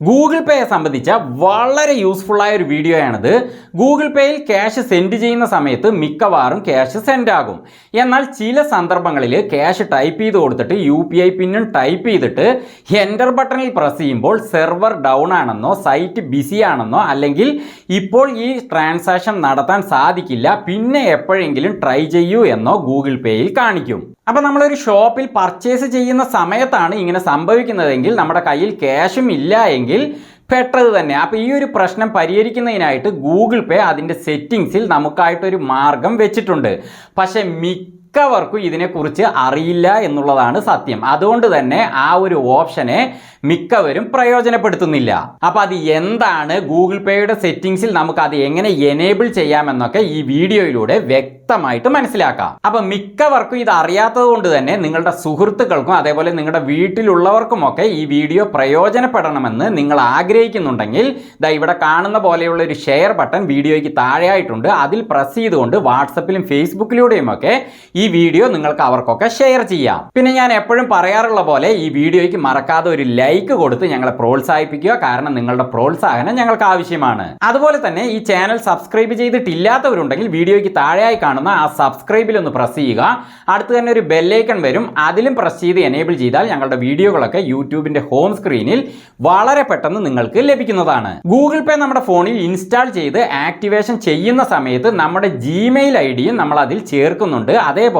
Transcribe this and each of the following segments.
Google പേയെ സംബന്ധിച്ച വളരെ useful ആയ ഒരു വീഡിയോ ആണിത് ഗൂഗിൾ പേയിൽ ക്യാഷ് സെൻഡ് ചെയ്യുന്ന സമയത്ത് മിക്കവാറും ക്യാഷ് സെൻഡ് ആകും. എന്നാൽ ചില സന്ദർഭങ്ങളിൽ ക്യാഷ് ടൈപ്പ് ചെയ്ത് കൊടുത്തിട്ട് യു പി ഐ പിന്നും ടൈപ്പ് ചെയ്തിട്ട് എന്റർ ബട്ടണിൽ പ്രസ് ചെയ്യുമ്പോൾ സെർവർ ഡൗൺ ആണെന്നോ സൈറ്റ് ബിസി ആണെന്നോ അല്ലെങ്കിൽ ഇപ്പോൾ ഈ ട്രാൻസാക്ഷൻ നടത്താൻ സാധിക്കില്ല പിന്നെ എപ്പോഴെങ്കിലും ട്രൈ ചെയ്യൂ എന്നോ ഗൂഗിൾ പേയിൽ കാണിക്കും. അപ്പോൾ നമ്മളൊരു ഷോപ്പിൽ പർച്ചേസ് ചെയ്യുന്ന സമയത്താണ് ഇങ്ങനെ സംഭവിക്കുന്നതെങ്കിൽ നമ്മുടെ കയ്യിൽ ക്യാഷും ഇല്ല എങ്കിൽ പെട്ടത് തന്നെ. അപ്പോൾ ഈ ഒരു പ്രശ്നം പരിഹരിക്കുന്നതിനായിട്ട് ഗൂഗിൾ പേ അതിന്റെ സെറ്റിങ്സിൽ നമുക്കായിട്ടൊരു മാർഗം വെച്ചിട്ടുണ്ട്. പക്ഷേ മിക്കവർക്കും ഇതിനെക്കുറിച്ച് അറിയില്ല എന്നുള്ളതാണ് സത്യം. അതുകൊണ്ട് തന്നെ ആ ഒരു ഓപ്ഷനെ മിക്കവരും പ്രയോജനപ്പെടുത്തുന്നില്ല. അപ്പോൾ അത് എന്താണ്? ഗൂഗിൾ പേയുടെ സെറ്റിംഗ്സിൽ നമുക്ക് അത് എങ്ങനെ എനേബിൾ ചെയ്യാമെന്നൊക്കെ ഈ വീഡിയോയിലൂടെ വ്യക്തമായിട്ട് മനസ്സിലാക്കാം. അപ്പോൾ മിക്കവർക്കും ഇത് അറിയാത്തത് കൊണ്ട് തന്നെ നിങ്ങളുടെ സുഹൃത്തുക്കൾക്കും അതേപോലെ നിങ്ങളുടെ വീട്ടിലുള്ളവർക്കുമൊക്കെ ഈ വീഡിയോ പ്രയോജനപ്പെടണമെന്ന് നിങ്ങൾ ആഗ്രഹിക്കുന്നുണ്ടെങ്കിൽ ദാ ഇവിടെ കാണുന്ന പോലെയുള്ള ഒരു ഷെയർ ബട്ടൺ വീഡിയോയ്ക്ക് താഴെയായിട്ടുണ്ട്. അതിൽ പ്രസ് ചെയ്തുകൊണ്ട് വാട്സപ്പിലും ഫേസ്ബുക്കിലൂടെയും ഒക്കെ ഈ വീഡിയോ നിങ്ങൾക്ക് അവർക്കൊക്കെ ഷെയർ ചെയ്യാം. പിന്നെ ഞാൻ എപ്പോഴും പറയാറുള്ള പോലെ ഈ വീഡിയോയ്ക്ക് മറക്കാതെ ഒരു ലൈക്ക് കൊടുത്ത് ഞങ്ങളെ പ്രോത്സാഹിപ്പിക്കുക കാരണം നിങ്ങളുടെ പ്രോത്സാഹനം ഞങ്ങൾക്ക് ആവശ്യമാണ്. അതുപോലെ തന്നെ ഈ ചാനൽ സബ്സ്ക്രൈബ് ചെയ്തിട്ടില്ലാത്തവരുണ്ടെങ്കിൽ വീഡിയോയ്ക്ക് താഴെയായി കാണുന്ന ആ സബ്സ്ക്രൈബിൽ ഒന്ന് പ്രസ് ചെയ്യുക. അടുത്ത് തന്നെ ഒരു ബെല്ലൈക്കൺ വരും. അതിലും പ്രസ് ചെയ്ത് എനേബിൾ ചെയ്താൽ ഞങ്ങളുടെ വീഡിയോകളൊക്കെ യൂട്യൂബിന്റെ ഹോം സ്ക്രീനിൽ വളരെ പെട്ടെന്ന് നിങ്ങൾക്ക് ലഭിക്കുന്നതാണ്. ഗൂഗിൾ പേ നമ്മുടെ ഫോണിൽ ഇൻസ്റ്റാൾ ചെയ്ത് ആക്ടിവേഷൻ ചെയ്യുന്ന സമയത്ത് നമ്മുടെ ജിമെയിൽ ഐ ഡിയും നമ്മൾ അതിൽ ചേർക്കുന്നുണ്ട്. അതേപോലെ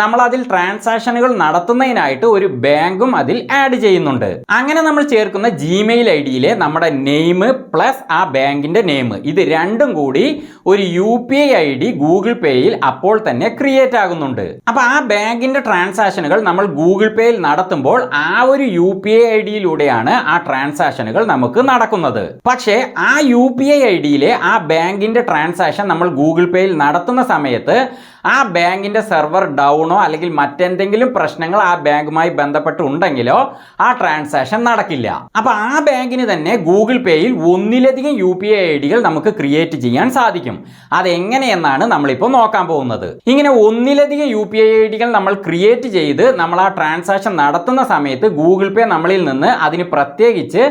നമ്മൾ അതിൽ ട്രാൻസാക്ഷനുകൾ നടത്തുന്നതിനായിട്ട് ഒരു ബാങ്കും അതിൽ ആഡ് ചെയ്യുന്നുണ്ട്. അങ്ങനെ നമ്മൾ ചേർക്കുന്ന ജിമെയിൽ ഐ ഡിയിലെ നമ്മുടെ നെയിം പ്ലസ് ആ ബാങ്കിന്റെ നെയിം ഇത് രണ്ടും കൂടി ഒരു U P I I D Google പേയിൽ അപ്പോൾ തന്നെ ക്രിയേറ്റ് ആകുന്നുണ്ട്. അപ്പോൾ ആ ബാങ്കിന്റെ ട്രാൻസാക്ഷനുകൾ നമ്മൾ ഗൂഗിൾ പേയിൽ നടത്തുമ്പോൾ ആ ഒരു യു പി ഐ ഐ ഡിയിലൂടെയാണ് ആ ട്രാൻസാക്ഷനുകൾ നമുക്ക് നടക്കുന്നത്. പക്ഷേ ആ യു പി ഐ ഐ ഡിയിലെ ആ ബാങ്കിന്റെ ട്രാൻസാക്ഷൻ നമ്മൾ ഗൂഗിൾ പേയിൽ നടത്തുന്ന സമയത്ത് ആ ബാങ്കിന്റെ സെർവർ ഡൗണോ അല്ലെങ്കിൽ മറ്റെന്തെങ്കിലും പ്രശ്നങ്ങൾ ആ ബാങ്കുമായി ബന്ധപ്പെട്ടുണ്ടെങ്കിലോ ആ ട്രാൻസാക്ഷൻ നടക്കില്ല. അപ്പോൾ ആ ബാങ്കിന് തന്നെ ഗൂഗിൾ പേയിൽ ഒന്നിലധികം യു പി ഐ ഐ ഡികൾ നമുക്ക് ക്രിയേറ്റ് ചെയ്യാൻ സാധിക്കും. അതെങ്ങനെയെന്നാണ് നമ്മളിപ്പോൾ നോക്കാൻ പോകുന്നത്. ഇങ്ങനെ ഒന്നിലധികം യു പി ഐ ഐ ഡികൾ നമ്മൾ ക്രിയേറ്റ് ചെയ്ത് നമ്മൾ ആ ട്രാൻസാക്ഷൻ നടത്തുന്ന സമയത്ത് ഗൂഗിൾ പേ നമ്മളിൽ നിന്ന് അതിന് പ്രത്യേകിച്ച്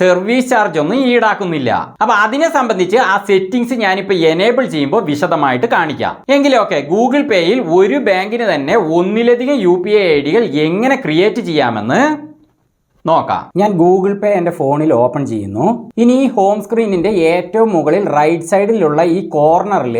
സർവീസ് ചാർജ് ഒന്നും ഈടാക്കുന്നില്ല. അപ്പോൾ അതിനെ സംബന്ധിച്ച് ആ സെറ്റിംഗ്സ് ഞാനിപ്പോൾ എനേബിൾ ചെയ്യുമ്പോൾ വിശദമായിട്ട് കാണിക്കാം. എങ്കിലും ഓക്കെ ഗൂഗിൾ പേയിൽ ഒരു ബാങ്കിന് തന്നെ ഒന്നിലധികം യു പി ഐ ഐ ഡികൾ എങ്ങനെ ക്രിയേറ്റ് ചെയ്യാമെന്ന് നോക്കാം. ഞാൻ ഗൂഗിൾ പേ എന്റെ ഫോണിൽ ഓപ്പൺ ചെയ്യുന്നു. ഇനി ഈ ഹോം സ്ക്രീനിന്റെ ഏറ്റവും മുകളിൽ റൈറ്റ് സൈഡിലുള്ള ഈ കോർണറിൽ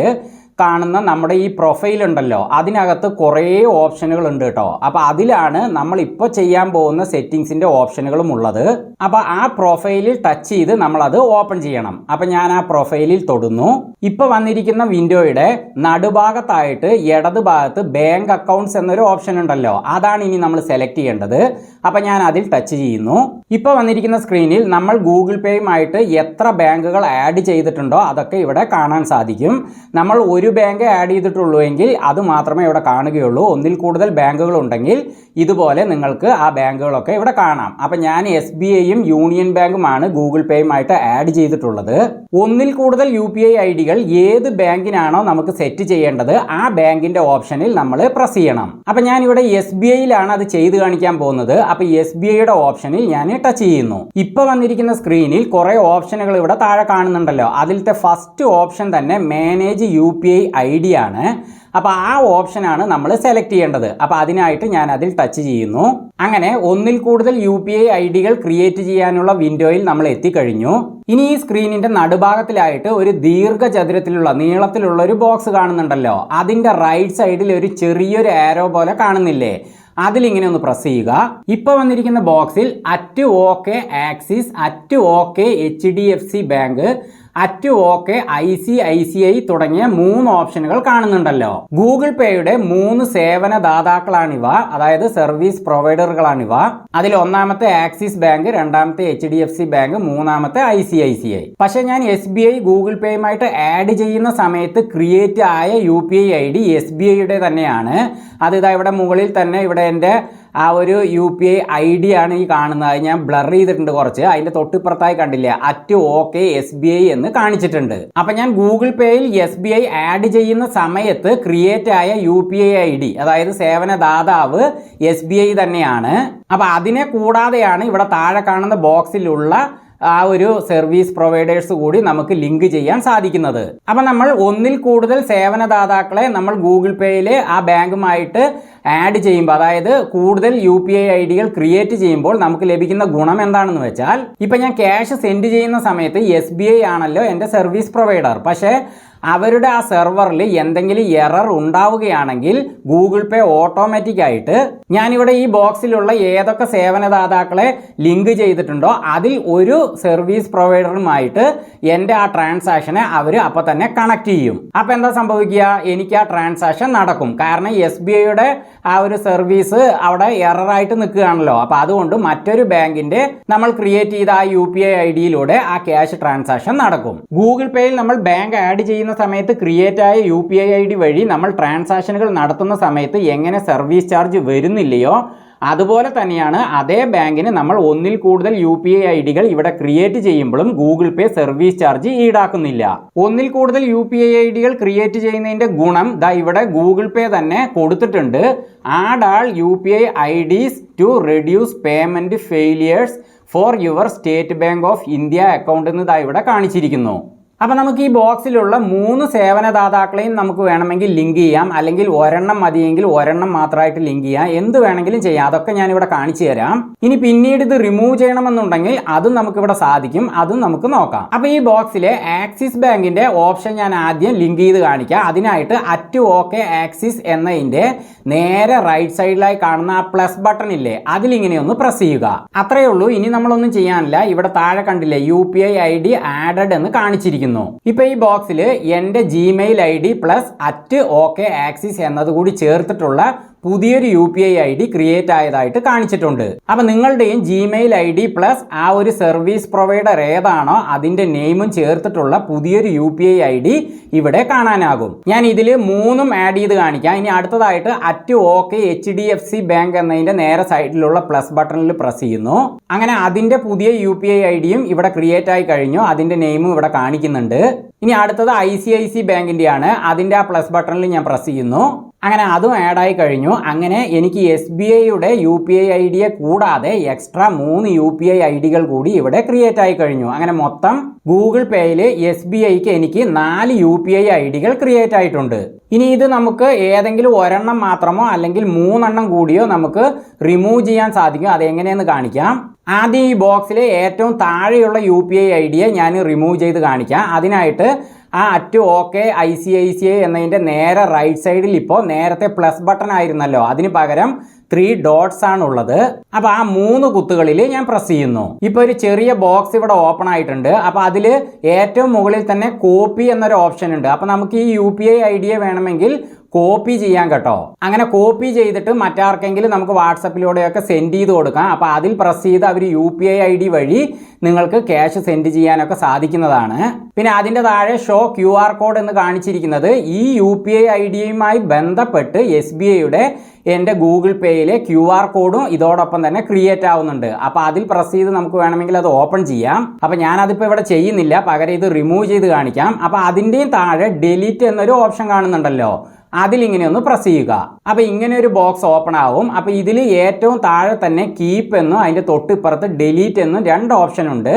കാണുന്ന നമ്മുടെ ഈ പ്രൊഫൈൽ ഉണ്ടല്ലോ അതിനകത്ത് കുറേ ഓപ്ഷനുകൾ ഉണ്ട് കേട്ടോ. അപ്പോൾ അതിലാണ് നമ്മൾ ഇപ്പോൾ ചെയ്യാൻ പോകുന്ന സെറ്റിങ്സിന്റെ ഓപ്ഷനുകളും ഉള്ളത്. അപ്പോൾ ആ പ്രൊഫൈലിൽ ടച്ച് ചെയ്ത് നമ്മൾ അത് ഓപ്പൺ ചെയ്യണം. അപ്പോൾ ഞാൻ ആ പ്രൊഫൈലിൽ തൊടുന്നു. ഇപ്പോൾ വന്നിരിക്കുന്ന വിൻഡോയുടെ നടുഭാഗത്തായിട്ട് ഇടത് ഭാഗത്ത് ബാങ്ക് അക്കൗണ്ട്സ് എന്നൊരു ഓപ്ഷൻ ഉണ്ടല്ലോ അതാണ് ഇനി നമ്മൾ സെലക്ട് ചെയ്യേണ്ടത്. അപ്പോൾ ഞാൻ അതിൽ ടച്ച് ചെയ്യുന്നു. ഇപ്പോൾ വന്നിരിക്കുന്ന സ്ക്രീനിൽ നമ്മൾ ഗൂഗിൾ പേയുമായിട്ട് എത്ര ബാങ്കുകൾ ആഡ് ചെയ്തിട്ടുണ്ടോ അതൊക്കെ ഇവിടെ കാണാൻ സാധിക്കും. നമ്മൾ ഒരു ബാങ്ക് ആഡ് ചെയ്തിട്ടുള്ളൂ എങ്കിൽ അത് മാത്രമേ ഇവിടെ കാണുകയുള്ളൂ. ഒന്നിൽ കൂടുതൽ ബാങ്കുകൾ ഉണ്ടെങ്കിൽ ഇതുപോലെ നിങ്ങൾക്ക് ആ ബാങ്കുകളൊക്കെ ഇവിടെ കാണാം. അപ്പം ഞാൻ എസ് ബി ഐയും യൂണിയൻ ബാങ്കുമാണ് ഗൂഗിൾ പേയുമായിട്ട് ആഡ് ചെയ്തിട്ടുള്ളത്. ഒന്നിൽ കൂടുതൽ യു പി ഐ ഐ ഡികൾ ഏത് ബാങ്കിനാണോ നമുക്ക് സെറ്റ് ചെയ്യേണ്ടത് ആ ബാങ്കിന്റെ ഓപ്ഷനിൽ നമ്മൾ പ്രസ് ചെയ്യണം. അപ്പം ഞാൻ ഇവിടെ എസ് ബി ഐയിലാണ് അത് ചെയ്ത് കാണിക്കാൻ പോകുന്നത്. അപ്പം എസ് ബി ഐയുടെ ഓപ്ഷനിൽ ഞാൻ ടച്ച് ചെയ്യുന്നു. ഇപ്പം വന്നിരിക്കുന്ന സ്ക്രീനിൽ കുറേ ഓപ്ഷനുകൾ ഇവിടെ താഴെ കാണുന്നുണ്ടല്ലോ. അതിലത്തെ ഫസ്റ്റ് ഓപ്ഷൻ തന്നെ manage U P I I D ആണ്. അപ്പോൾ ആ ഓപ്ഷനാണ് നമ്മൾ സെലക്ട് ചെയ്യേണ്ടത്. അപ്പോൾ അതിനായിട്ട് ഞാൻ അതിൽ ടച്ച് ചെയ്യുന്നു. അങ്ങനെ ഒന്നിൽ കൂടുതൽ യു പി ഐ ഐ ഡികൾ ക്രിയേറ്റ് ചെയ്യാനുള്ള വിൻഡോയിൽ നമ്മൾ എത്തിക്കഴിഞ്ഞു. ഇനി ഈ സ്ക്രീനിന്റെ നടുഭാഗത്തിലായിട്ട് ഒരു ദീർഘചതുരത്തിലുള്ള നീളത്തിലുള്ള ഒരു ബോക്സ് കാണുന്നുണ്ടല്ലോ. അതിന്റെ റൈറ്റ് സൈഡിൽ ഒരു ചെറിയൊരു ആരോ പോലെ കാണുന്നില്ലേ? അതിലിങ്ങനെ ഒന്ന് പ്രസ് ചെയ്യുക. ഇപ്പോൾ വന്നിരിക്കുന്ന ബോക്സിൽ at okay Axis at okay H D F C bank at okay I C I C I തുടങ്ങിയ മൂന്ന് ഓപ്ഷനുകൾ കാണുന്നുണ്ടല്ലോ. ഗൂഗിൾ പേയുടെ മൂന്ന് സേവന ദാതാക്കളാണിവ അതായത് സർവീസ് പ്രൊവൈഡറുകളാണിവ. അതിൽ ഒന്നാമത്തെ ആക്സിസ് ബാങ്ക് രണ്ടാമത്തെ H D F C bank മൂന്നാമത്തെ I C I C I. പക്ഷെ ഞാൻ എസ് ബി ഐ ഗൂഗിൾ പേയുമായിട്ട് ആഡ് ചെയ്യുന്ന സമയത്ത് ക്രിയേറ്റ് ആയ U P I I D S B ഐയുടെ തന്നെയാണ്. അത് ഇതാ ഇവിടെ മുകളിൽ തന്നെ ഇവിടെ എന്റെ ആ ഒരു U P I I D ആണ് ഈ കാണുന്നത്. ഞാൻ ബ്ലർ ചെയ്തിട്ടുണ്ട് കുറച്ച്. അതിന്റെ തൊട്ടിപ്പുറത്തായി കണ്ടില്ല? At okay S B I എന്ന് കാണിച്ചിട്ടുണ്ട്. അപ്പം ഞാൻ ഗൂഗിൾ പേയിൽ എസ് ബി ഐ ആഡ് ചെയ്യുന്ന സമയത്ത് ക്രിയേറ്റ് ആയ U P I I D അതായത് സേവന ദാതാവ് എസ് ബി ഐ തന്നെയാണ്. അപ്പം അതിനെ കൂടാതെയാണ് ഇവിടെ താഴെ കാണുന്ന ബോക്സിലുള്ള ആ ഒരു സർവീസ് പ്രൊവൈഡേഴ്സ് കൂടി നമുക്ക് ലിങ്ക് ചെയ്യാൻ സാധിക്കുന്നത്. അപ്പം നമ്മൾ ഒന്നിൽ കൂടുതൽ സേവനദാതാക്കളെ നമ്മൾ ഗൂഗിൾ പേയിൽ ആ ബാങ്കുമായിട്ട് ആഡ് ചെയ്യുമ്പോൾ അതായത് കൂടുതൽ യു പി ഐ ഐ ഡികൾ ക്രിയേറ്റ് ചെയ്യുമ്പോൾ നമുക്ക് ലഭിക്കുന്ന ഗുണം എന്താണെന്ന് വെച്ചാൽ ഇപ്പം ഞാൻ ക്യാഷ് സെൻഡ് ചെയ്യുന്ന സമയത്ത് എസ് ബി ഐ ആണല്ലോ എന്റെ സർവീസ് പ്രൊവൈഡർ പക്ഷേ അവരുടെ ആ സെർവറിൽ എന്തെങ്കിലും എറർ ഉണ്ടാവുകയാണെങ്കിൽ ഗൂഗിൾ പേ ഓട്ടോമാറ്റിക് ആയിട്ട് ഞാനിവിടെ ഈ ബോക്സിലുള്ള ഏതൊക്കെ സേവനദാതാക്കളെ ലിങ്ക് ചെയ്തിട്ടുണ്ടോ അതിൽ ഒരു സർവീസ് പ്രൊവൈഡറുമായിട്ട് എന്റെ ആ ട്രാൻസാക്ഷനെ അവർ അപ്പോൾ തന്നെ കണക്ട് ചെയ്യും. അപ്പോൾ എന്താ സംഭവിക്കുക? എനിക്ക് ആ ട്രാൻസാക്ഷൻ നടക്കും. കാരണം എസ് ബി ഐയുടെ ആ ഒരു സർവീസ് അവിടെ എററായിട്ട് നിൽക്കുകയാണല്ലോ. അപ്പോൾ അതുകൊണ്ട് മറ്റൊരു ബാങ്കിന്റെ നമ്മൾ ക്രിയേറ്റ് ചെയ്ത ആ യു പി ഐ ഐ ഡിയിലൂടെ ആ ക്യാഷ് ട്രാൻസാക്ഷൻ നടക്കും. ഗൂഗിൾ പേയിൽ നമ്മൾ ബാങ്ക് ആഡ് ചെയ്യുന്ന സമയത്ത് ക്രിയേറ്റ് ആയ U P I I D വഴി നമ്മൾ ട്രാൻസാക്ഷനുകൾ നടത്തുന്ന സമയത്ത് എങ്ങനെ സർവീസ് ചാർജ് വരുന്നില്ലയോ അതുപോലെ തന്നെയാണ് അതേ ബാങ്കിന് നമ്മൾ ഒന്നിൽ കൂടുതൽ യു പി ഐ ഐ ഡികൾ ഇവിടെ ക്രിയേറ്റ് ചെയ്യുമ്പോഴും ഗൂഗിൾ പേ സർവീസ് ചാർജ് ഈടാക്കുന്നില്ല. ഒന്നിൽ കൂടുതൽ യു പി ഐ ഐ ഡികൾ ക്രിയേറ്റ് ചെയ്യുന്നതിന്റെ ഗുണം ദാ ഇവിടെ ഗൂഗിൾ പേ തന്നെ കൊടുത്തിട്ടുണ്ട്. Add all U P I I Ds to reduce payment failures for your State Bank of India account എന്ന് ദാ ഇവിടെ കാണിച്ചിരിക്കുന്നു. അപ്പം നമുക്ക് ഈ ബോക്സിലുള്ള മൂന്ന് സേവനദാതാക്കളെയും നമുക്ക് വേണമെങ്കിൽ ലിങ്ക് ചെയ്യാം. അല്ലെങ്കിൽ ഒരെണ്ണം മതിയെങ്കിൽ ഒരെണ്ണം മാത്രമായിട്ട് ലിങ്ക് ചെയ്യാം. എന്ത് വേണമെങ്കിലും ചെയ്യാം. അതൊക്കെ ഞാനിവിടെ കാണിച്ചു തരാം. ഇനി പിന്നീട് ഇത് റിമൂവ് ചെയ്യണമെന്നുണ്ടെങ്കിൽ അതും നമുക്കിവിടെ സാധിക്കും. അതും നമുക്ക് നോക്കാം. അപ്പോൾ ഈ ബോക്സിലെ ആക്സിസ് ബാങ്കിന്റെ ഓപ്ഷൻ ഞാൻ ആദ്യം ലിങ്ക് ചെയ്ത് കാണിക്കാം. അതിനായിട്ട് അറ്റ് ഓക്കെ ആക്സിസ് എന്നതിന്റെ നേരെ റൈറ്റ് സൈഡിലായി കാണുന്ന ആ പ്ലസ് ബട്ടൺ ഇല്ലേ അതിലിങ്ങനെ ഒന്ന് പ്രസ് ചെയ്യുക. അത്രയേ ഉള്ളൂ. ഇനി നമ്മളൊന്നും ചെയ്യാനില്ല. ഇവിടെ താഴെ കണ്ടില്ലേ U P I I D added എന്ന് കാണിച്ചിരിക്കുന്നു. ഇപ്പൊ ഈ ബോക്സിൽ എന്റെ Gmail I D plus at okay Axis എന്നതുകൂടി ചേർത്തിട്ടുള്ള പുതിയൊരു U P I I D create ആയതായിട്ട് കാണിച്ചിട്ടുണ്ട്. അപ്പൊ നിങ്ങളുടെയും ജിമെയിൽ ഐ ഡി പ്ലസ് ആ ഒരു സർവീസ് പ്രൊവൈഡർ ഏതാണോ അതിന്റെ നെയിമും ചേർത്തിട്ടുള്ള പുതിയൊരു U P I I D ഇവിടെ കാണാനാകും. ഞാൻ ഇതിൽ മൂന്നും ആഡ് ചെയ്ത് കാണിക്കാം. ഇനി അടുത്തതായിട്ട് at okay H D F C bank എന്നതിന്റെ നേരെ സൈഡിലുള്ള പ്ലസ് ബട്ടണിൽ പ്രസ് ചെയ്യുന്നു. അങ്ങനെ അതിന്റെ പുതിയ യു പി ഐ ഐ ഡിയും ഇവിടെ ക്രിയേറ്റ് ആയി കഴിഞ്ഞു. അതിന്റെ നെയിമും ഇവിടെ കാണിക്കുന്നുണ്ട്. ഇനി അടുത്തത് ഐ സി ഐ സി ബാങ്കിന്റെയാണ് അതിന്റെ ആ പ്ലസ് ബട്ടണിൽ ഞാൻ പ്രസ് ചെയ്യുന്നു. അങ്ങനെ അതും ആഡായി കഴിഞ്ഞു. അങ്ങനെ എനിക്ക് എസ് ബി ഐയുടെ യു പി ഐ ഐ ഡിയെ കൂടാതെ എക്സ്ട്രാ മൂന്ന് യു പി ഐ ഐ ഡികൾ കൂടി ഇവിടെ ക്രിയേറ്റ് ആയി കഴിഞ്ഞു. അങ്ങനെ മൊത്തം ഗൂഗിൾ പേയിൽ എസ് ബി ഐക്ക് എനിക്ക് നാല് യു പി ഐ ഐ ഡികൾ ക്രിയേറ്റ് ആയിട്ടുണ്ട്. ഇനി ഇത് നമുക്ക് ഏതെങ്കിലും ഒരെണ്ണം മാത്രമോ അല്ലെങ്കിൽ മൂന്നെണ്ണം കൂടിയോ നമുക്ക് റിമൂവ് ചെയ്യാൻ സാധിക്കും. അതെങ്ങനെയെന്ന് കാണിക്കാം. ആദ്യം ഈ ബോക്സിലെ ഏറ്റവും താഴെയുള്ള യു പി ഐ ഐ ഡിയെ ഞാൻ റിമൂവ് ചെയ്ത് കാണിക്കാം. അതിനായിട്ട് ആ at okay I C I C I എന്നതിന്റെ നേരെ റൈറ്റ് സൈഡിൽ ഇപ്പോൾ നേരത്തെ പ്ലസ് ബട്ടൺ ആയിരുന്നല്ലോ. അതിന് പകരം ത്രീ ഡോട്ട്സ് ആണ് ഉള്ളത് അപ്പോൾ ആ മൂന്ന് കുത്തുകളിൽ ഞാൻ പ്രസ് ചെയ്യുന്നു. ഇപ്പോൾ ഒരു ചെറിയ ബോക്സ് ഇവിടെ ഓപ്പൺ ആയിട്ടുണ്ട്. അപ്പോൾ അതിൽ ഏറ്റവും മുകളിൽ തന്നെ കോപ്പി എന്നൊരു ഓപ്ഷൻ ഉണ്ട്. അപ്പോൾ നമുക്ക് ഈ യു പി ഐ ഐ ഡിയെ വേണമെങ്കിൽ കോപ്പി ചെയ്യാം കേട്ടോ. അങ്ങനെ കോപ്പി ചെയ്തിട്ട് മറ്റാർക്കെങ്കിലും നമുക്ക് വാട്സപ്പിലൂടെയൊക്കെ സെൻഡ് ചെയ്ത് കൊടുക്കാം. അപ്പോൾ അതിൽ പ്രസ് ചെയ്ത് അവർ U P I I D വഴി നിങ്ങൾക്ക് ക്യാഷ് സെൻഡ് ചെയ്യാനൊക്കെ സാധിക്കുന്നതാണ്. പിന്നെ അതിന്റെ താഴെ ഷോ ക്യു ആർ കോഡ് എന്ന് കാണിച്ചിരിക്കുന്നത് ഈ യു പി ഐ ഐ ഡിയുമായി ബന്ധപ്പെട്ട് എസ് ബി ഐയുടെ എന്റെ ഗൂഗിൾ പേയിലെ ക്യു ആർ കോഡും ഇതോടൊപ്പം തന്നെ ക്രിയേറ്റ് ആവുന്നുണ്ട്. അപ്പോൾ അതിൽ പ്രസ് ചെയ്ത് നമുക്ക് വേണമെങ്കിൽ അത് ഓപ്പൺ ചെയ്യാം. അപ്പോൾ ഞാനതിപ്പോൾ ഇവിടെ ചെയ്യുന്നില്ല. പകരം ഇത് റിമൂവ് ചെയ്ത് കാണിക്കാം. അപ്പോൾ അതിന്റെയും താഴെ ഡെലീറ്റ് എന്നൊരു ഓപ്ഷൻ കാണുന്നുണ്ടല്ലോ. അതിലിങ്ങനെ ഒന്ന് പ്രസ് ചെയ്യുക. അപ്പോൾ ഇങ്ങനെ ഒരു ബോക്സ് ഓപ്പൺ ആവും. അപ്പോൾ ഇതിൽ ഏറ്റവും താഴെ തന്നെ കീപ്പ് എന്നും അതിന്റെ തൊട്ടിപ്പുറത്ത് ഡിലീറ്റ് എന്നും രണ്ട് ഓപ്ഷൻ ഉണ്ട്.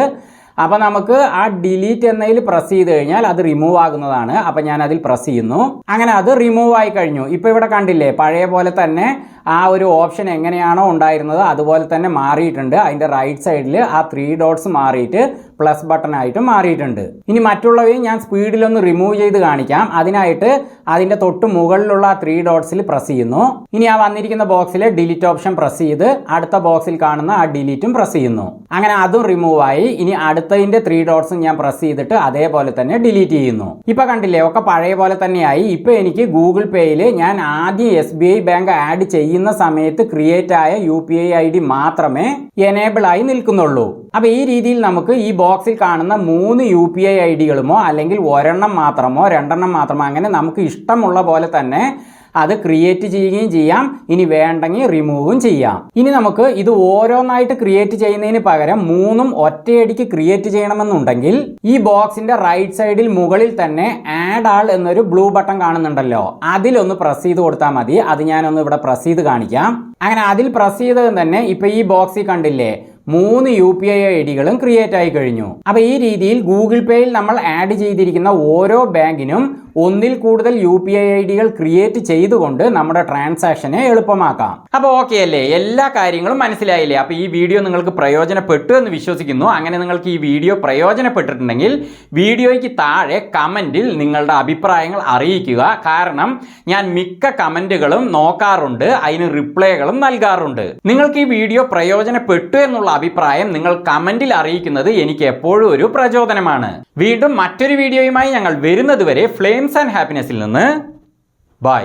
അപ്പോൾ നമുക്ക് ആ ഡിലീറ്റ് എന്നതിൽ പ്രസ് ചെയ്ത് കഴിഞ്ഞാൽ അത് റിമൂവ് ആകുന്നതാണ്. അപ്പോൾ ഞാൻ അതിൽ പ്രസ് ചെയ്യുന്നു. അങ്ങനെ അത് റിമൂവ് ആയി കഴിഞ്ഞു. ഇപ്പോൾ ഇവിടെ കണ്ടില്ലേ പഴയ പോലെ തന്നെ ആ ഒരു ഓപ്ഷൻ എങ്ങനെയാണോ ഉണ്ടായിരുന്നത് അതുപോലെ തന്നെ മാറിയിട്ടുണ്ട്. അതിന്റെ റൈറ്റ് സൈഡിൽ ആ ത്രീ ഡോട്ട്സ് മാറിയിട്ട് പ്ലസ് ബട്ടൺ ആയിട്ട് മാറിയിട്ടുണ്ട്. ഇനി മറ്റുള്ളവയും ഞാൻ സ്പീഡിലൊന്ന് റിമൂവ് ചെയ്ത് കാണിക്കാം. അതിനായിട്ട് അതിന്റെ തൊട്ട് മുകളിലുള്ള ആ ത്രീ ഡോട്ട്സിൽ പ്രസ് ചെയ്യുന്നു. ഇനി ആ വന്നിരിക്കുന്ന ബോക്സിൽ ഡിലീറ്റ് ഓപ്ഷൻ പ്രസ് ചെയ്ത് അടുത്ത ബോക്സിൽ കാണുന്ന ആ ഡിലീറ്റും പ്രസ് ചെയ്യുന്നു. അങ്ങനെ അതും റിമൂവ് ആയി. ഇനി അടുത്തതിന്റെ ത്രീ ഡോട്ട്സും ഞാൻ പ്രസ് ചെയ്തിട്ട് അതേപോലെ തന്നെ ഡിലീറ്റ് ചെയ്യുന്നു. ഇപ്പൊ കണ്ടില്ലേ ഒക്കെ പഴയ പോലെ തന്നെയായി. ഇപ്പൊ എനിക്ക് ഗൂഗിൾ പേയിൽ ഞാൻ ആദ്യം S B I bank add ചെയ്യുന്ന സമയത്ത് ക്രിയേറ്റ് ആയ U P I I D മാത്രമേ എനേബിൾ ആയി നിൽക്കുന്നുള്ളൂ. അപ്പൊ ഈ രീതിയിൽ നമുക്ക് ഈ ബോക്സിൽ കാണുന്ന മൂന്ന് യു പി ഐ ഐ ഡികളുമോ അല്ലെങ്കിൽ ഒരെണ്ണം മാത്രമോ രണ്ടെണ്ണം മാത്രമോ അങ്ങനെ നമുക്ക് ഇഷ്ടമുള്ള പോലെ തന്നെ അത് ക്രിയേറ്റ് ചെയ്യുകയും ചെയ്യാം. ഇനി വേണ്ടെങ്കിൽ റിമൂവും ചെയ്യാം. ഇനി നമുക്ക് ഇത് ഓരോന്നായിട്ട് ക്രിയേറ്റ് ചെയ്യുന്നതിന് പകരം മൂന്നും ഒറ്റയടിക്ക് ക്രിയേറ്റ് ചെയ്യണമെന്നുണ്ടെങ്കിൽ ഈ ബോക്സിന്റെ റൈറ്റ് സൈഡിൽ മുകളിൽ തന്നെ ആഡ് ആൾ എന്നൊരു ബ്ലൂ ബട്ടൺ കാണുന്നുണ്ടല്ലോ. അതിലൊന്ന് പ്രസ് ചെയ്ത് കൊടുത്താൽ മതി. അത് ഞാനൊന്ന് ഇവിടെ പ്രസ് ചെയ്ത് കാണിക്കാം. അങ്ങനെ അതിൽ പ്രസ് ചെയ്തത് തന്നെ ഇപ്പൊ ഈ ബോക്സിൽ കണ്ടില്ലേ? മൂന്ന് യു പി ഐ ഐ ഡികളും ക്രിയേറ്റ് ആയി കഴിഞ്ഞു. അപ്പോൾ ഈ രീതിയിൽ ഗൂഗിൾ പേയിൽ നമ്മൾ ആഡ് ചെയ്തിരിക്കുന്ന ഓരോ ബാങ്കിനും ഒന്നിൽ കൂടുതൽ യു പി ഐ ഐ ഡികൾ ക്രിയേറ്റ് ചെയ്തുകൊണ്ട് നമ്മുടെ ട്രാൻസാക്ഷനെ എളുപ്പമാക്കാം. അപ്പോൾ ഓക്കെ അല്ലേ? എല്ലാ കാര്യങ്ങളും മനസ്സിലായില്ലേ? അപ്പോൾ ഈ വീഡിയോ നിങ്ങൾക്ക് പ്രയോജനപ്പെട്ടു എന്ന് വിശ്വസിക്കുന്നു. അങ്ങനെ നിങ്ങൾക്ക് ഈ വീഡിയോ പ്രയോജനപ്പെട്ടിട്ടുണ്ടെങ്കിൽ വീഡിയോയ്ക്ക് താഴെ കമന്റിൽ നിങ്ങളുടെ അഭിപ്രായങ്ങൾ അറിയിക്കുക. കാരണം ഞാൻ മിക്ക കമന്റുകളും നോക്കാറുണ്ട്. അതിന് റിപ്ലൈകളും നൽകാറുണ്ട്. നിങ്ങൾക്ക് ഈ വീഡിയോ പ്രയോജനപ്പെട്ടു എന്നുള്ള അഭിപ്രായം നിങ്ങൾ കമന്റിൽ അറിയിക്കുന്നത് എനിക്ക് എപ്പോഴും ഒരു പ്രചോദനമാണ്. വീണ്ടും മറ്റൊരു വീഡിയോയുമായി ഞങ്ങൾ വരുന്നതുവരെ ഫ്ലെയിംസ് ആൻഡ് ഹാപ്പിനെസ്സിൽ നിന്ന് ബൈ.